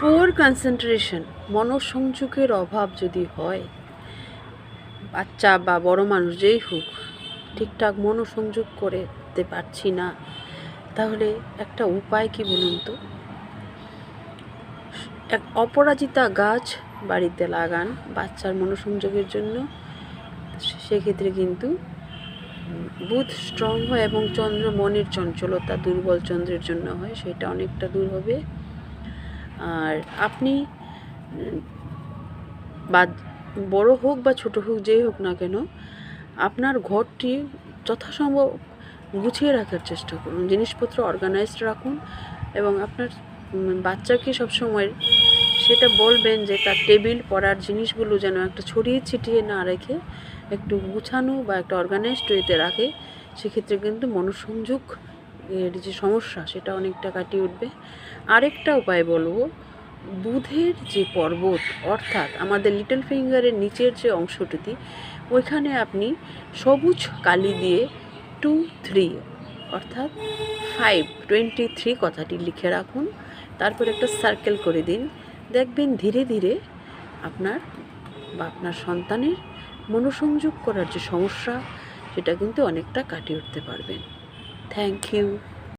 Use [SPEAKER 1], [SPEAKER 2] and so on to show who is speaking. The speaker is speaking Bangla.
[SPEAKER 1] পুয়ার কনসেন্ট্রেশন মনোসংযোগের অভাব যদি হয়, বাচ্চা বা বড় মানুষ যেই হোক, ঠিকঠাক মনোসংযোগ করতে পারছি না, তাহলে একটা উপায় কি বলুন তো? এক অপরাজিতা গাছ বাড়িতে লাগান বাচ্চার মনোসংযোগের জন্য, সেক্ষেত্রে কিন্তু বুধ স্ট্রং হয় এবং চন্দ্র মনের চঞ্চলতা দুর্বল চন্দ্রের জন্য হয়, সেটা অনেকটা দূর হবে। আর আপনি, বা বড় হোক বা ছোট হোক, যেই হোক না কেন, আপনার ঘরটি যথাসম্ভব গুছিয়ে রাখার চেষ্টা করুন। জিনিসপত্র অর্গানাইজড রাখুন এবং আপনার বাচ্চাকে সবসময় সেটা বলবেন যে তার টেবিল পড়ার জিনিসগুলো যেন একটা ছড়িয়ে ছিটিয়ে না রেখে একটু গুছানো বা একটা অর্গানাইজড ওয়েতে রাখে, সেক্ষেত্রে কিন্তু মনোসংযোগ এর যে সমস্যা, সেটা অনেকটা কাটিয়ে উঠবে। আরেকটা উপায় বলব বুধের যে পর্বত, অর্থাৎ আমাদের লিটল ফিঙ্গারের নিচের যে অংশটুতি, ওইখানে আপনি সবুজ কালি দিয়ে টু থ্রি, অর্থাৎ ফাইভ, টোয়েন্টি থ্রি কথাটি লিখে রাখুন। তারপর একটা সার্কেল করে দিন। দেখবেন ধীরে ধীরে আপনার বা আপনার সন্তানের মনোসংযোগ করার যে সমস্যা, সেটা কিন্তু অনেকটা কাটিয়ে উঠতে পারবেন থ্যাংক ইউ